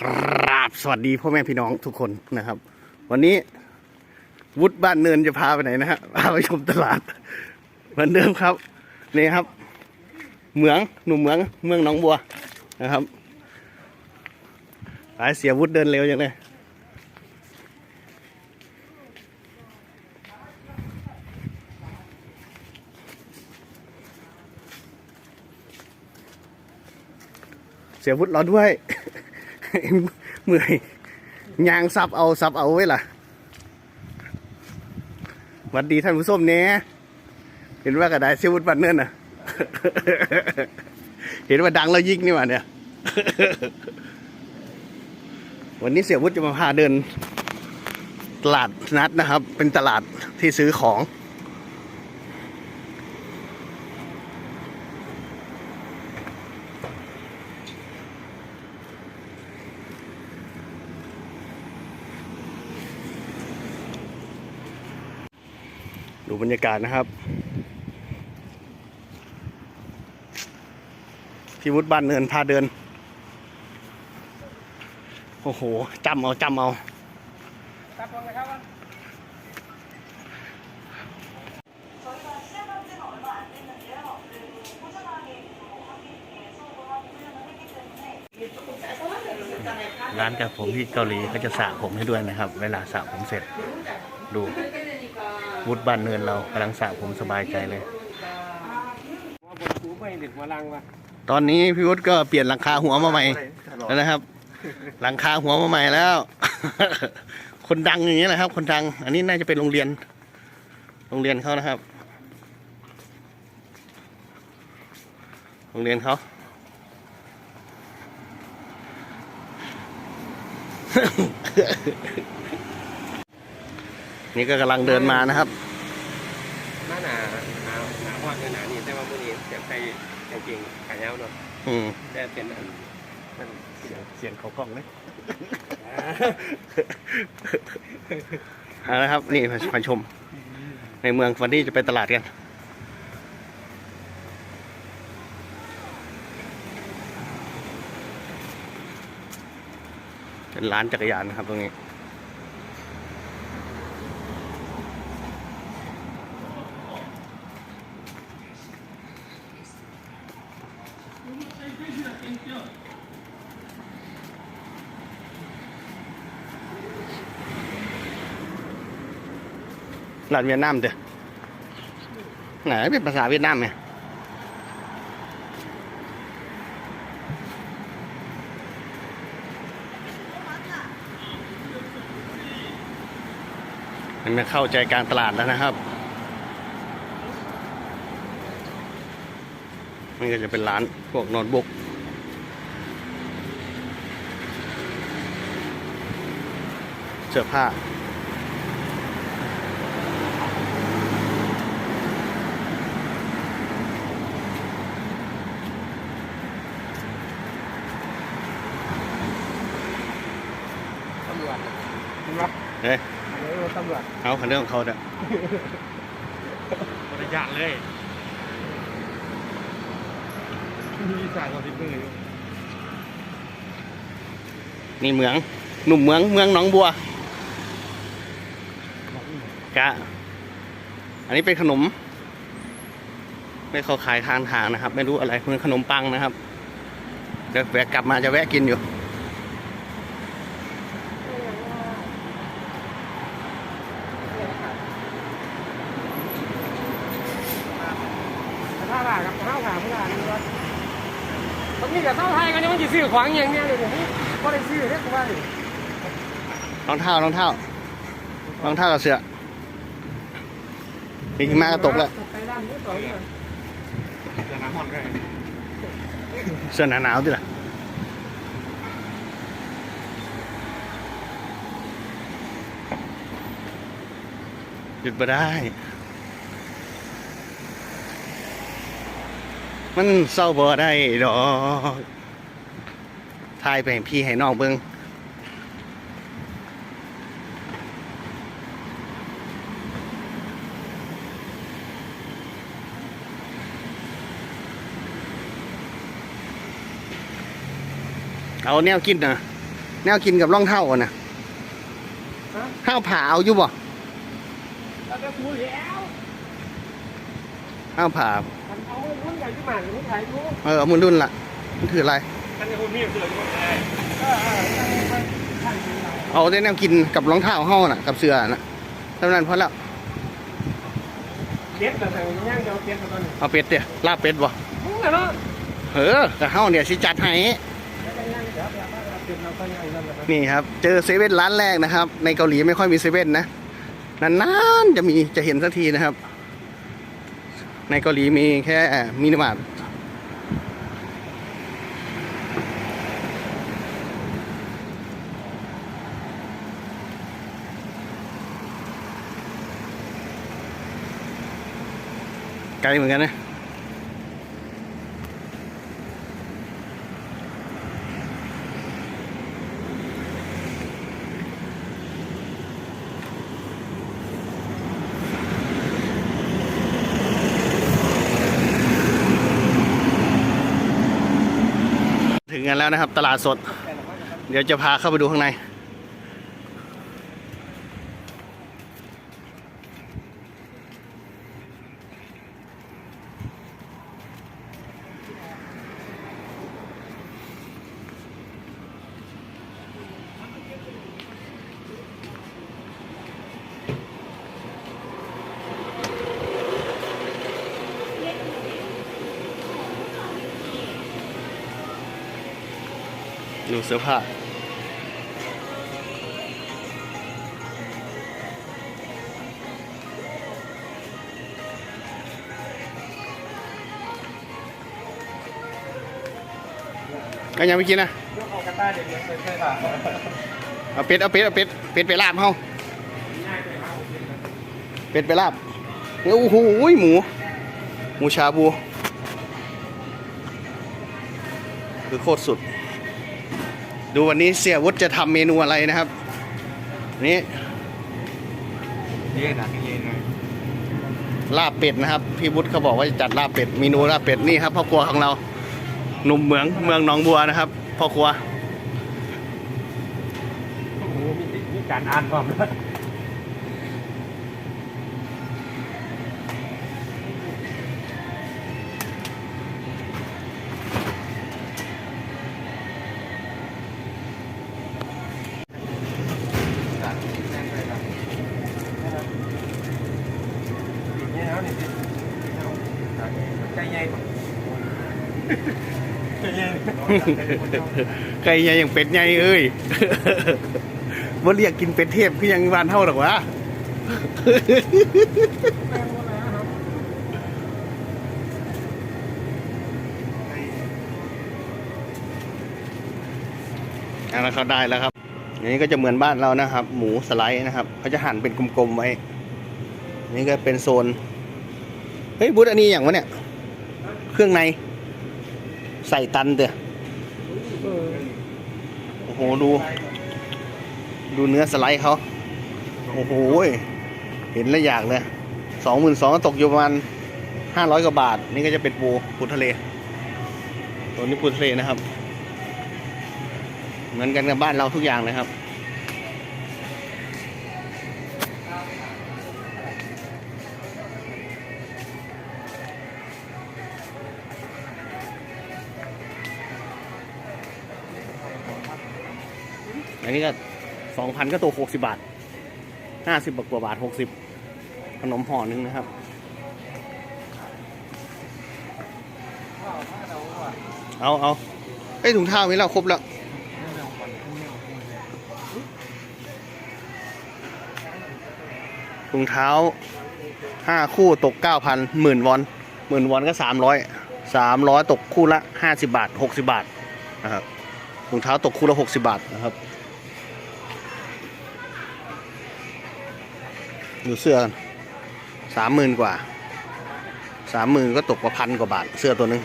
กราบสวัสดีพ่อแม่พี่น้องทุกคนนะครับ วันนี้วุฒิบ้านเนินจะพาไปไหนนะฮะพาไปชมตลาด เหมือนเดิมครับนี่ครับ เหมืองหนุ่มเหมืองเมืองหนองบัวนะครับหายเสียวุฒิเดินเร็วอย่างเลยเสียวุฒิรอด้วย เมื่อยยางซับเอาซับเอาไว้ล่ะหวัดดีท่านผู้ชมเนี่ยเห็นว่ากระไดเสียวุฒิบันเนินน่ะ เห็นว่าดังแล้วยิงนี่หว่าเนี่ย วันนี้เสียวุฒิจะมาพาเดิน ตลาดนัดนะครับ เป็นตลาดที่ซื้อของ บรรยากาศนะครับ พี่วุฒิบ้านเนินพาเดิน โอ้โหจำเอาจำเอาร้านกับผมที่เกาหลีเขาจะสระผมให้ด้วยนะครับ เวลาสระผมเสร็จดู วุฒิบ้านเนินเรากำลังสระผมสบายใจเลยว่าบนคูไม่เด็ดมาลังวะตอนนี้พี่วุฒิก็เปลี่ยนหลังคาหัวมาใหม่แล้วนะครับ หลังคาหัวมาใหม่แล้ว คนดังอย่างนี้ยนะครับ คนดัง อันนี้น่าจะเป็นโรงเรียน โรงเรียนเขานะครับ โรงเรียนเขา นี่ก็กำลังเดินมานะครับหน้าหนาหนาวหนาวมากเลยหนานี่แต่ว่ามื่อนี้เสียงใส่กางเกงขายาวเนาะอืมแต่เป็นอันนั่นเสียงเสียงเขากล้องเลยเอาละครับ นี่มาชม ในเมืองวันนี้จะไปตลาดกันเป็นร้านจักรยานนะครับตรงนี้ ร้านเวียดนามเด้อไหนเป็นภาษาเวียดนามไงมันเข้าใจการตลาดแล้วนะครับนี่ก็จะเป็นร้านพวกโน้ตบุ๊กเสื้อผ้า ตำรวจตำรวจ เฮ้ยอันนี้ตำรวจเอาคันเรื่องของเขาเด้อบริจาคเลยมีสายกับทิพย์มืออยู่นี่เมือง หนุ่มเมือง เมืองหนองบัวกะอันนี้เป็นขนม ไม่เขาขายทางทางนะครับ ไม่รู้อะไรเหมือนขนมปังนะครับ เดี๋ยวแวะกลับมาจะแวะกินอยู่ ถ้าล่ะครับถ้าถามเพื่อนนี่ว่าตรงนี้กับเท่าไทยกัน นี่มันจะซื้อของอย่างเนี้ยเลยผมก็ได้ซื้อเรียกว่าดิรองเท้ารองเท้ารองเท้ากับเสื้อมีมะก็ตกแล้วไปร้านนี้ต่อเลยจะน้ำมันก็เสื้อหนาหนาวดิล่ะหยุดมาได้ มันเศร้าบ่ได้ดอก ทายไปให้พี่ให้น้องเบิ่งเอาแนวกินนะแนวกินกับรองเท้าอะนะฮะห้าวผ่าเอาอยู่บ่แล้วก็พูดแล้วห้าวผ่ามันเอาหุ้นใหญ่ที่หมันหุ้นใหญ่รู้เออมันรุ่นละมันถืออะไรกันจะหุ้นนี่ เสือที่มันได้เออเออท่านเราเอาแต่แนวกินกับรองเท้าเฮาน่ะ กับเสื้อน่ะเท่านั้นพอแล้วเด็ดแต่แต่ย่างเดียวเด็ดแต่ตอนนี้เอาเป็ดเดี๋ยวลาบเป็ดบ่มึงอะเนาะเออแต่เฮาเนี่ยสิจัดให้แล้วก็ย่างเดี๋ยวเดี๋ยวเราเตรียมเราก็ย่างนั่นแหละนี่ครับ เจอเซเว่นร้านแรกนะครับ ในเกาหลีไม่ค่อยมีเซเว่นนะนานๆจะมีจะเห็นสักทีนะครับ ในเกาหลีมีแค่มินิมาร์ท กลเหมือนกันนะถึงกันแล้วนะครับ ตลาดสด เดี๋ยวจะพาเข้าไปดูข้างใน ดูเสื้อผ้าก็ยังไม่กินนะยกออกกันได้เดี๋ยวเดี๋ยวใช่ป่ะเอาเป็ดเอาเป็ดเอาเป็ดเป็ดไปลาบเฮาง่ายไปเอาเป็ดไปลาบโอ้โหหมูหมูชาบู คือโคตรสุด ดูวันนี้เสียวุฒิจะทำเมนูอะไรนะครับ นี่เย็นนะเย็นนะลาบเป็ดนะครับ พี่วุฒิเขาบอกว่าจะจัดลาบเป็ดเมนูลาบเป็ดนี่ครับพ่อครัวของเราหนุ่มเหมืองเมืองหนองบัวนะครับพ่อครัวโอ้โหมีมีการอ่านความ ใจใหญ่ใจใหญ่ไก่ใหญ่อย่างเป็ดใหญ่เอ้ยว่าเรียกกินเป็ดเทพคือยังบ้านเท่าหรอกวะอันนั้นเขาได้แล้วครับอันนี้ก็จะเหมือนบ้านเรานะครับ หมูสไลด์นะครับเขาจะหั่นเป็นกลมๆไว้อันนี่ก็เป็นโซน เฮ้ยบุตอันนี้อย่างวะเนี่ย เครื่องใน ใส่ตันเตอะโอ้โหดู ดูเนื้อสไลด์เขาโอ้โหเห็นแล้วอยากเลยสองหมื่นสองตกอยู่ประมาณห้าร้อยกว่าบาท นี่ก็จะเป็นปูปูทะเล ตัวนี้ปูทะเลนะครับ เหมือนกันกับบ้านเราทุกอย่างเลยครับ นนี้ก็สองพันก็ตัวหกสิบาทห้าสิบกว่าบาทหกสิบขนมห่อหนึงนะครับเอาเอาไอ้ยถุงเท้ามีแล้วครบแล้วถุงเท้าห้าคู่ตกเก้าพันหมื่นวอนหมื่นวอนก็สามร้อยสามร้อยตกคู่ละห้าสิบาทหกสิบาทนะครับถุงเท้าตกคู่ละหกสิบาทนะครับ ดูเสื้อสามหมื่นกว่าสามหมื่นก็ตกกว่าพันกว่าบาท เสื้อตัวหนึง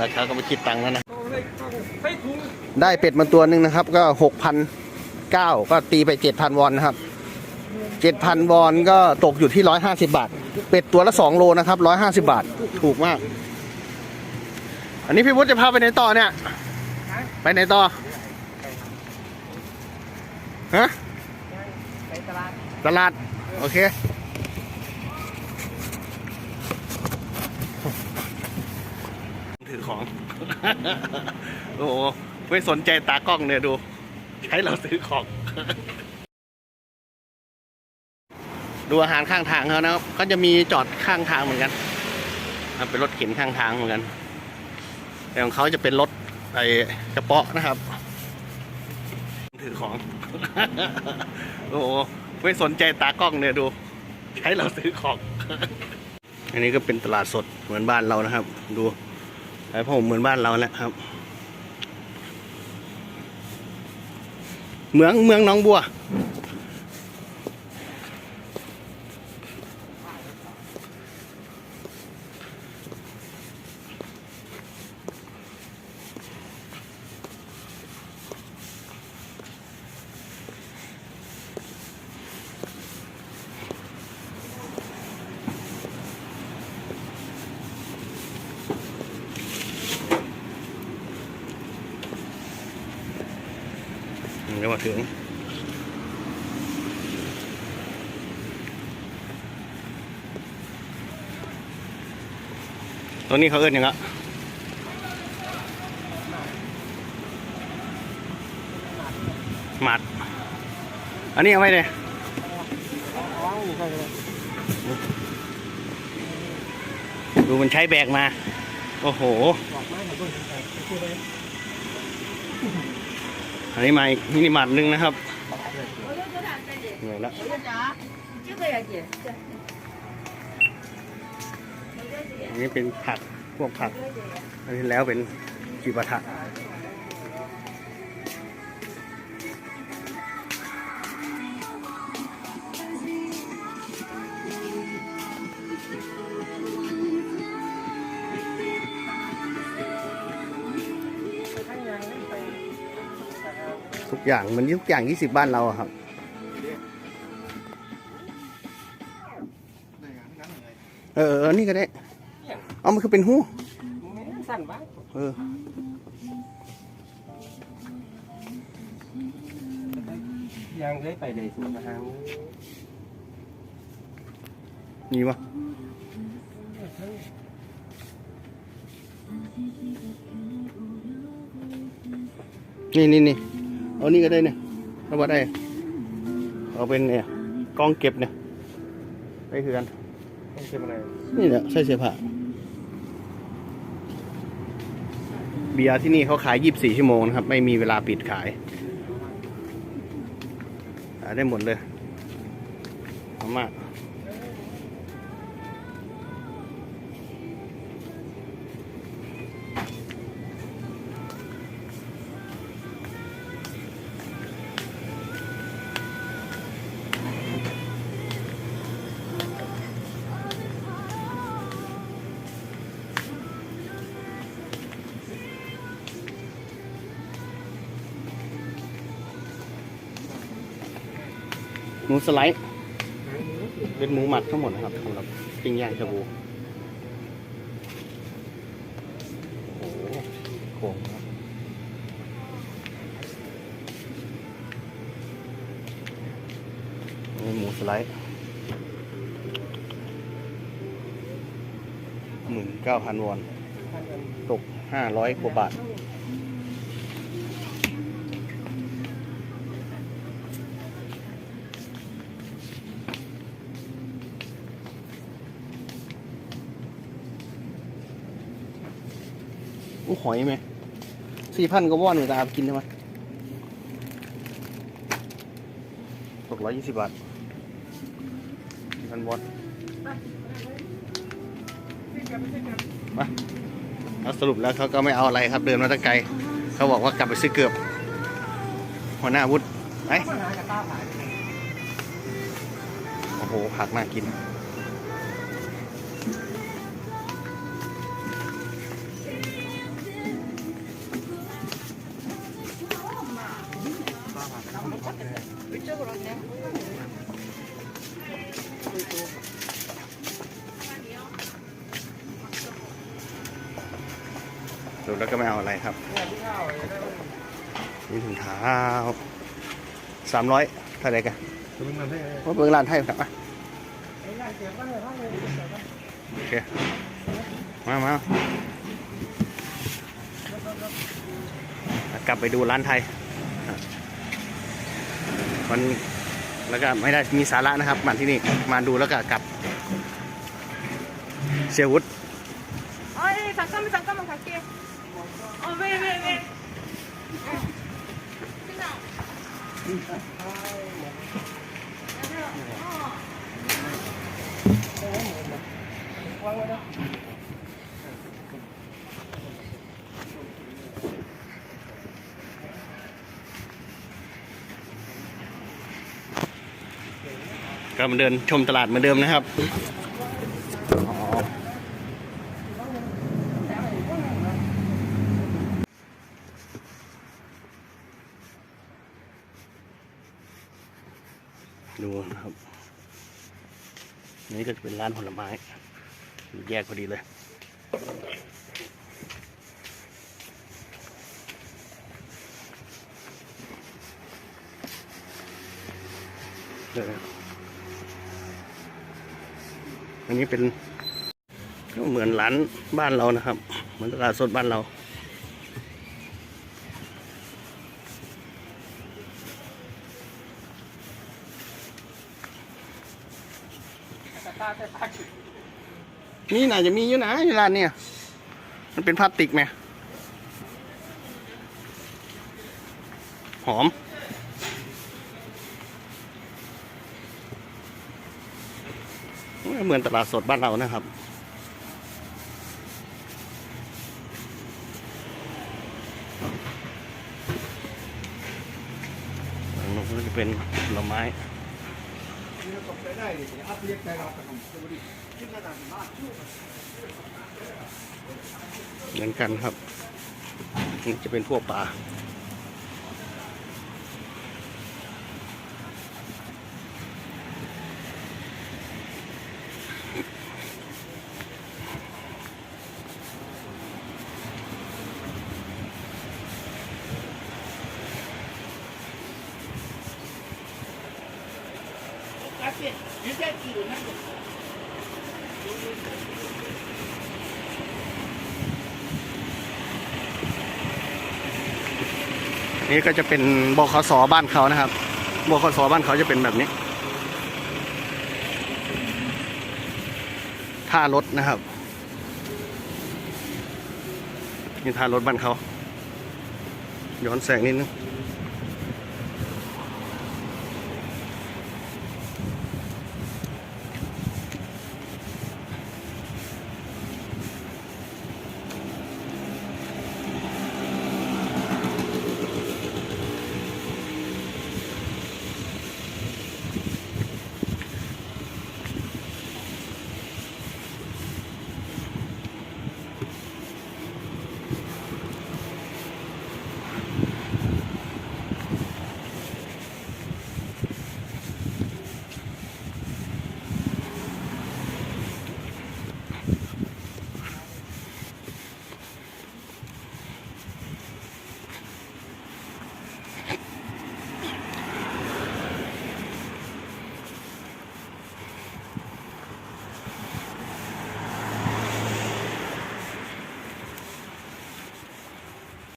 ราคาก็ไม่คิดตังค์แล้วนะ ได้เป็ดมาตัวหนึ่งนะครับ ก็หกพันเก้าก็ตีไปเจ็ดพันวอนนะครับเจ็ดพันวอนก็ตกอยู่ที่ร้อยห้าสิบบาท เป็ดตัวละสองโลนะครับร้อยห้าสิบาท ถูกมาก อันนี้พี่วุฒิจะพาไปไหนต่อเนี่ย ไปไหนต่อ ฮะ ไปตลาด ตลาด โอเค ถือของ โอ้โหไม่สนใจตากล้องเนี่ยดูใช้เราซื้อของ ดูอาหารข้างทางเขานะครับ ก็จะมีจอดข้างทางเหมือนกัน เป็นรถเข็นข้างทางเหมือนกัน แต่ของเขาจะเป็นรถ ไอ้กระเป๋ะนะครับ ถือของ โอ้โหไม่สนใจตากล้องเนี่ยดู ใช้เราซื้อของ อันนี้ก็เป็นตลาดสดเหมือนบ้านเรานะครับ ดูไอ้ผมเหมือนบ้านเราแหละครับ เมืองเมืองน้องบัว ตรงนี้เขาเอิ้นหยังอะหมัด อันนี้เอาไว้เลยอ๋ออยู่ใกล้กันเลยดูมันใช้แบกมา โอ้โหบอกมาให้เบิ่งไปพูดเลยอันนี้มาอีกมินิมาร์ทหนึงนะครับเหนื่อยแล้ว นนี้เป็นผักพวกผัก อันนี้แล้วเป็นจิปาถะทุกอย่างมันทุกอย่างยี่สิบบ้านเราครับเออเออนี่ก็ได้ เอามันคือเป็นหู้สั้นบ้างเออยังเลยไปเลยสวนทางมีปะนี่นี่นี่เอานี่ก็ได้เนี่ยเอาว่าได้ เอาเป็นเนี่ยกองเก็บเนี่ยไปคือกันต้องเก็บอะไร นี่แหละใส่เสื้อผ้า เบียร์ที่นี่เขาขาย 24 ชั่วโมงนะครับ ไม่มีเวลาปิดขาย ขายได้หมดเลยเอามาก หมูสไลด์เป็นหมูหมักทั้งหมดนะครับสำหรับปิ้งย่างชาบูโอ้โหโค้งครับนี่หมูสไลด์หมื่นเก้าพันวอน ตกห้าร้อยกว่าบาท อู้หอยไหมสี่พันก็ว่อนหนูจะอากินใช่ไหมตกร้อยยี่สิบบาทสี่พันวอนมาแล้วสรุปแล้วเขาก็ไม่เอาอะไรครับ เดินมาตั้งไกล เขาบอกว่ากลับไปซื้อเกือบ หัวหน้าวุฒิไปมาหากระต้าผายโอ้โหผักน่ากิน ดูแล้วก็ไม่เอาอะไรครับมีถุงเท้าสามร้อยเท่าไรกันว่าเบิ้งร้านไทยครับอะโอเค มามากลับไปดูร้านไทย มันแล้วก็ไม่ได้มีสาระนะครับ มาที่นี่ มาดูแล้วก็กลับ เสียวุฒิเอ๋อสังกัมสังกัมมัขาเกีย ก็มาเดินชมตลาดเหมือนเดิมนะครับอ๋อดูนะครับ นี่ก็จะเป็นร้านผลไม้แยกพอดีเลยเอออันนี้เป็นก็เหมือนร้านบ้านเรานะครับ เหมือนตลาดสดบ้านเราตาแต่ตาขิด นี่น่าจะมีอยู่นะยู่ร้านเนี่ยมันเป็นพลาสติกไหมหอม เหมือนตลาดสดบ้านเรานะครับทางน้นก็จะเป็นผลไม้ เหมือนกันครับนี่จะเป็นพวกปลา นี่ก็จะเป็นบขสบ้านเขานะครับบขสบ้านเขาจะเป็นแบบนี้ท่ารถนะครับนี่ท่ารถบ้านเขาย้อนแสงนิดนึง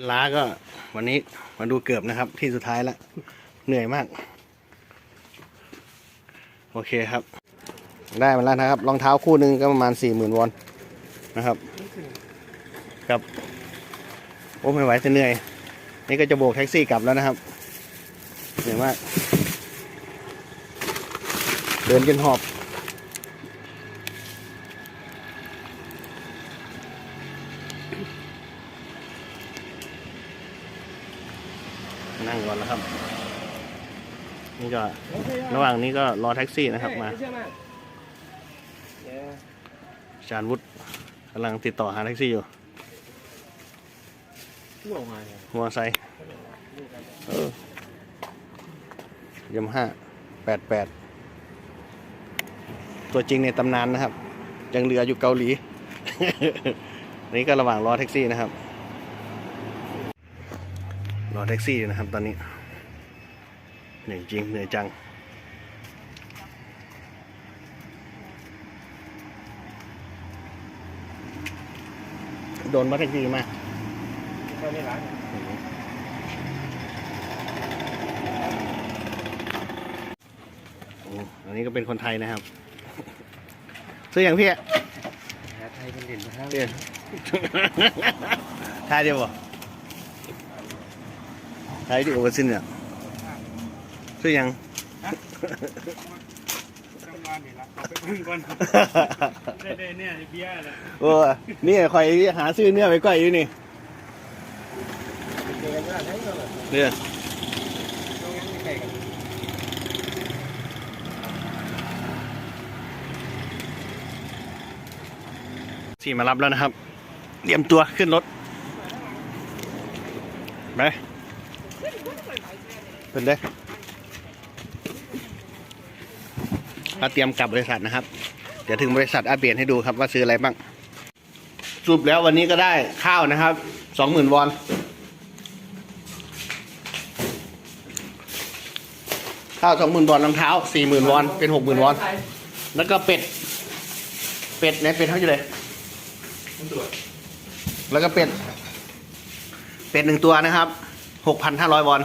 เป็นล้าก็ วันนี้มาดูเกือบนะครับ ที่สุดท้ายแล้วเหนื่อยมาก โอเคครับ ได้มาแล้วนะครับรองเท้าคู่หนึ่งก็ประมาณสี่หมื่นวอนนะครับกับโอ้ไม่ไหวจะเหนื่อย นี่ก็จะโบกแท็กซี่กลับแล้วนะครับเหนื่อยมาก เดินจนหอบ นั่งก่อนแล้วครับ นี่ก็ระหว่างนี้ก็รอแท็กซี่นะครับมาใช่ไหมเอออาจารย์วุฒิกำลังติดต่อหาแท็กซี่อยู่ชั่วมาเนี่ยมอไซค์เออยมห้าแปดแปดตัวจริงในตำนานนะครับ ยังเหลืออยู่เกาหลี นี่ก็ระหว่างรอแท็กซี่นะครับ รอแท็กซี่อยู่นะครับตอนนี้เห นื่อยจริงเหนื่อยจัง โดนมาแท็กซี่มาก็นี่ร้านโอ้อันนี้ก็เป็นคนไทยนะครับซื้ออย่างพี่อะหาไทยเป็นเด่นนะครับเดี๋ยวทายเดียวบ่ทายที่โอเวอร์ซินเนี่ย ซื้อยังทำงานนี่ละเอาไปพึ่งก่อนได้ได้เนี่ยเบียร์เลยโอ้นี่คอยหาซื้อเนื้อไปก้อยอยู่นี่เนว่าได้ก็เลยเนื้อตรงนั้นไม่ใช่กันสี่มารับแล้วนะครับ เตรียมตัวขึ้นรถไปเป็นได้เราเตรียมกลับบริษัทนะครับ เดี๋ยวถึงบริษัทอัปเดตให้ดูครับว่าซื้ออะไรบ้างสรุปแล้ววันนี้ก็ได้ข้าวนะครับสองหมื่นวอนข้าวสองหมื่นวอนรองเท้าสี่หมื่นวอนเป็นหกหมื่นวอน แล้วก็เป็ด เป็ดในเป็ดเท่าไหร่เลยแล้วก็เป็ด เป็ดหนึ่งตัวนะครับหกพันห้าร้อยวอน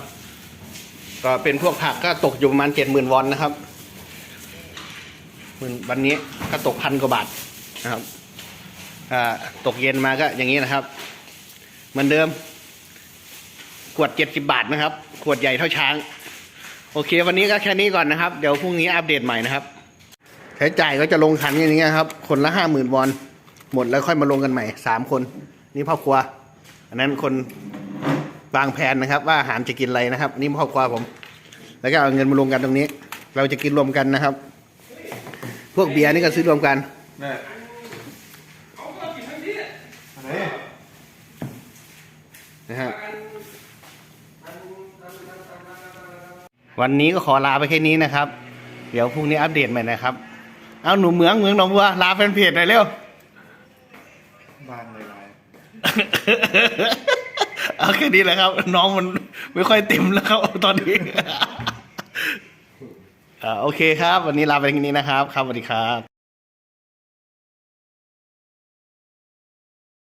ก็เป็นพวกผักก็ตกอยู่ประมาณเจ็ดหมื่นวอนนะครับ มื่นวันนี้ก็ตกพันกว่าบาทนะครับตกเย็นมาก็อย่างนี้นะครับ เหมือนเดิม ขวดเจ็ดสิบบาทนะครับ ขวดใหญ่เท่าช้าง โอเค วันนี้ก็แค่นี้ก่อนนะครับ เดี๋ยวพรุ่งนี้อัปเดตใหม่นะครับใช้จ่ายก็จะลงขันอย่างนี้ยครับ คนละห้าหมื่นวอนหมดแล้วค่อยมาลงกันใหม่สามคน นี่พ่อครัว อันนั้นคนวางแผนนะครับ ว่าอาหารจะกินอะไรนะครับ นี่พ่อครัวผม แล้วก็เอาเงินมาลงกันตรงนี้ เราจะกินรวมกันนะครับ พวกเบียร์นี่ก็ซื้อรวมกันนะฮะวันนี้ก็ขอลาไปแค่นี้นะครับ เดี๋ยวพรุ่งนี้อัปเดตใหม่นะครับ เอาหนูเหมืองเหมืองหนองบัวลาแฟนเพจหน่อยเร็วบางเลยไรเอาแค่นี้แหละครับ น้องมันไม่ค่อยเต็มแล้วครับตอนนี้ อ่าโอเคครับ วันนี้ลาไปที่นี้นะครับ ครับสวัสดีครับ